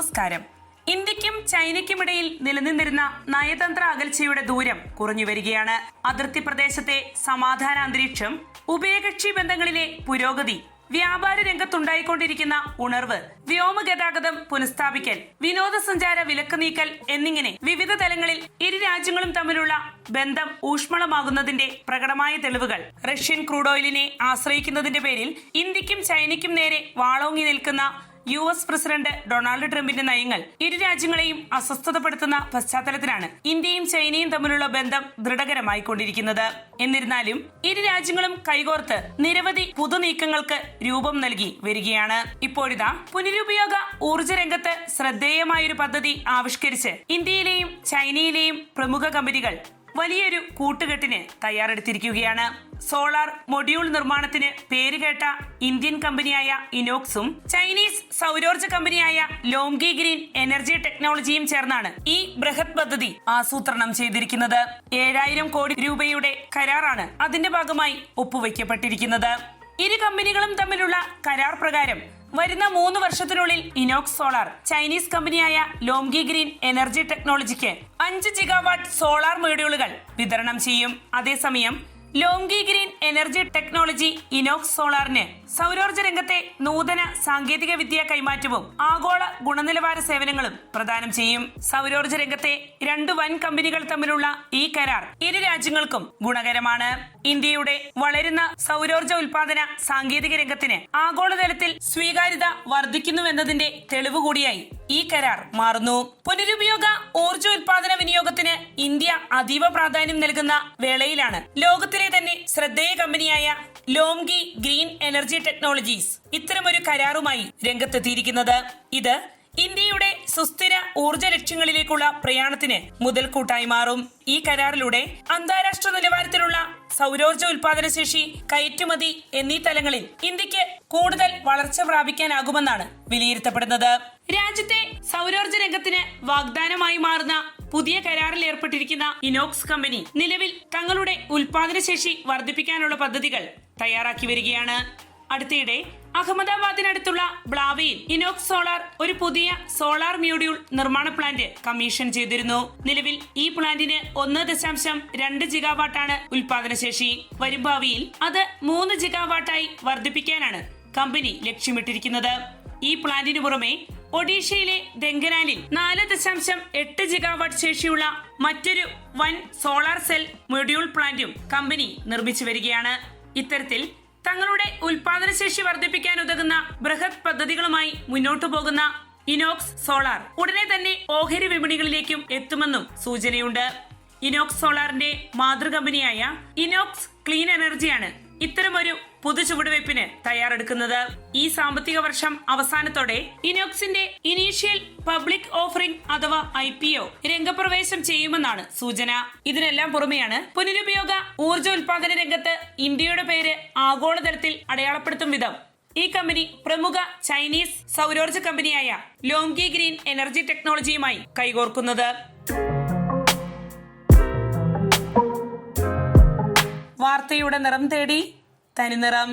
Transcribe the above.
നമസ്കാരം. ഇന്ത്യക്കും ചൈനയ്ക്കുമിടയിൽ നിലനിന്നിരുന്ന നയതന്ത്ര അകൽച്ചയുടെ ദൂരം കുറഞ്ഞു വരികയാണ്. അതിർത്തി പ്രദേശത്തെ സമാധാന അന്തരീക്ഷം ഉഭയകക്ഷി ബന്ധങ്ങളിലെ പുരോഗതി വ്യാപാര രംഗത്തുണ്ടായിക്കൊണ്ടിരിക്കുന്ന ഉണർവ് വ്യോമഗതാഗതം പുനഃസ്ഥാപിക്കൽ വിനോദസഞ്ചാര വിലക്ക് നീക്കൽ എന്നിങ്ങനെ വിവിധ തലങ്ങളിൽ ഇരു രാജ്യങ്ങളും തമ്മിലുള്ള ബന്ധം ഊഷ്മളമാകുന്നതിന്റെ പ്രകടമായ തെളിവുകൾ. റഷ്യൻ ക്രൂഡ് ഓയിലിനെ ആശ്രയിക്കുന്നതിന്റെ പേരിൽ ഇന്ത്യക്കും ചൈനയ്ക്കും നേരെ വാളോങ്ങി നിൽക്കുന്ന യു എസ് പ്രസിഡന്റ് ഡൊണാൾഡ് ട്രംപിന്റെ നയങ്ങൾ ഇരു രാജ്യങ്ങളെയും അസ്വസ്ഥതപ്പെടുത്തുന്ന പശ്ചാത്തലത്തിലാണ് ഇന്ത്യയും ചൈനയും തമ്മിലുള്ള ബന്ധം ദൃഢകരമായി ദൃഢകരമായിക്കൊണ്ടിരിക്കുന്നത്. എന്നിരുന്നാലും ഇരു രാജ്യങ്ങളും കൈകോർത്ത് നിരവധി പുതുനീക്കങ്ങൾക്ക് രൂപം നൽകി വരികയാണ്. ഇപ്പോഴിതാ പുനരുപയോഗ ഊർജ രംഗത്ത് ശ്രദ്ധേയമായൊരു പദ്ധതി ആവിഷ്കരിച്ച് ഇന്ത്യയിലെയും ചൈനയിലെയും പ്രമുഖ കമ്പനികൾ വലിയൊരു കൂട്ടുകെട്ടിന് തയ്യാറെടുത്തിരിക്കുകയാണ്. സോളാർ മൊഡ്യൂൾ നിർമ്മാണത്തിന് പേരുകേട്ട ഇന്ത്യൻ കമ്പനിയായ ഇനോക്സും ചൈനീസ് സൗരോർജ കമ്പനിയായ ലോംഗി ഗ്രീൻ എനർജി ടെക്നോളജിയും ചേർന്നാണ് ഈ ബൃഹത് പദ്ധതി ആസൂത്രണം ചെയ്തിരിക്കുന്നത്. ഏഴായിരം കോടി രൂപയുടെ കരാറാണ് അതിന്റെ ഭാഗമായി ഒപ്പുവയ്ക്കപ്പെട്ടിരിക്കുന്നത് ഇരു കമ്പനികളും തമ്മിലുള്ള കരാർ പ്രകാരം വരുന്ന മൂന്ന് വർഷത്തിനുള്ളിൽ ഇനോക്സ് സോളാർ ചൈനീസ് കമ്പനിയായ ലോംഗി ഗ്രീൻ എനർജി ടെക്നോളജിക്ക് അഞ്ച് ജിഗാവാട്ട് സോളാർ മൊഡ്യൂളുകൾ വിതരണം ചെയ്യും. അതേസമയം Longi Green Energy Technology Inox സോളാറിന് സൗരോർജ രംഗത്തെ നൂതന സാങ്കേതിക വിദ്യ കൈമാറ്റവും ആഗോള ഗുണനിലവാര സേവനങ്ങളും പ്രദാനം ചെയ്യും. സൗരോർജ രംഗത്തെ രണ്ട് വൻ കമ്പനികൾ തമ്മിലുള്ള ഈ കരാർ ഇരു രാജ്യങ്ങൾക്കും ഗുണകരമാണ്. ഇന്ത്യയുടെ വളരുന്ന സൗരോർജ ഉൽപാദന സാങ്കേതിക രംഗത്തിന് ആഗോളതലത്തിൽ സ്വീകാര്യത വർദ്ധിക്കുന്നുവെന്നതിന്റെ തെളിവ് കൂടിയായി. ഈ കരാർ മാറുന്നു. പുനരുപയോഗ ഊർജോൽപാദന വിനിയോഗത്തിന് ഇന്ത്യ അതീവ പ്രാധാന്യം നൽകുന്ന വേളയിലാണ്. ലോകത്തിലെ തന്നെ ശ്രദ്ധേയ കമ്പനിയായ ലോംഗി ഗ്രീൻ എനർജി ടെക്നോളജീസ് ഇത്തരമൊരു കരാറുമായി രംഗത്തെത്തിയിരിക്കുന്നത്. ഇത് ഇന്ത്യയുടെ സുസ്ഥിര ഊർജ ലക്ഷ്യങ്ങളിലേക്കുള്ള പ്രയാണത്തിന് മുതൽക്കൂട്ടായി മാറും. ഈ കരാറിലൂടെ അന്താരാഷ്ട്ര നിലവാരത്തിലുള്ള സൗരോർജ ഉൽപാദന ശേഷി കയറ്റുമതി എന്നീ തലങ്ങളിൽ ഇന്ത്യയ്ക്ക് കൂടുതൽ വളർച്ച പ്രാപിക്കാനാകുമെന്നാണ് വിലയിരുത്തപ്പെടുന്നത്. രാജ്യത്തെ സൗരോർജ രംഗത്തിന് വാഗ്ദാനമായി മാറുന്ന പുതിയ കരാറിൽ ഏർപ്പെട്ടിരിക്കുന്ന ഇനോക്സ് കമ്പനി നിലവിൽ തങ്ങളുടെ ഉൽപാദന ശേഷി വർദ്ധിപ്പിക്കാനുള്ള പദ്ധതികൾ തയ്യാറാക്കി വരികയാണ്. അടുത്തിടെ അഹമ്മദാബാദിനടുത്തുള്ള ബ്ലാവയിൽ ഇനോക്സ് സോളാർ ഒരു പുതിയ സോളാർ മ്യൂഡ്യൂൾ നിർമ്മാണ പ്ലാന്റ് കമ്മീഷൻ ചെയ്തിരുന്നു. നിലവിൽ ഈ പ്ലാന്റിന് ഒന്ന് ദശാംശം രണ്ട് ജിഗാവാട്ടാണ് ഉൽപാദനശേഷി. വരും ഭാവിയിൽ അത് മൂന്ന് ജിഗാവാട്ടായി വർദ്ധിപ്പിക്കാനാണ് കമ്പനി ലക്ഷ്യമിട്ടിരിക്കുന്നത്. ഈ പ്ലാന്റിനു പുറമെ ഒഡീഷയിലെ ദെങ്കനാലിൽ നാല് ദശാംശം എട്ട് ജിഗാവാട്ട് ശേഷിയുള്ള മറ്റൊരു വൻ സോളാർ സെൽ മൊഡ്യൂൾ പ്ലാന്റും കമ്പനി നിർമ്മിച്ചു വരികയാണ്. ഇത്തരത്തിൽ തങ്ങളുടെ ഉൽപാദനശേഷി വർദ്ധിപ്പിക്കാൻ ഉതകുന്ന ബൃഹത് പദ്ധതികളുമായി മുന്നോട്ടു പോകുന്ന ഇനോക്സ് സോളാർ ഉടനെ തന്നെ ഓഹരി വിപണികളിലേക്കും എത്തുമെന്നും സൂചനയുണ്ട്. ഇനോക്സ് സോളാറിന്റെ മാതൃകമ്പനിയായ ഇനോക്സ് ക്ലീൻ എനർജിയാണ് ഇത്തരമൊരു പുതു ചുവടുവയ്പ്പിന് തയ്യാറെടുക്കുന്നത്. ഈ സാമ്പത്തിക വർഷം അവസാനത്തോടെ ഇനോക്സിന്റെ ഇനീഷ്യൽ പബ്ലിക് ഓഫറിംഗ് അഥവാ ഐ പി ഒ രംഗപ്രവേശം ചെയ്യുമെന്നാണ് സൂചന. ഇതിനെല്ലാം പുറമെയാണ് പുനരുപയോഗ ഊർജ ഉൽപാദന രംഗത്ത് ഇന്ത്യയുടെ പേര് ആഗോളതലത്തിൽ അടയാളപ്പെടുത്തും വിധം. ഈ കമ്പനി പ്രമുഖ ചൈനീസ് സൗരോർജ കമ്പനിയായ ലോംഗി ഗ്രീൻ എനർജി ടെക്നോളജിയുമായി കൈകോർക്കുന്നത്. വാർത്തയുടെ നിറം തേടി തനിനിറം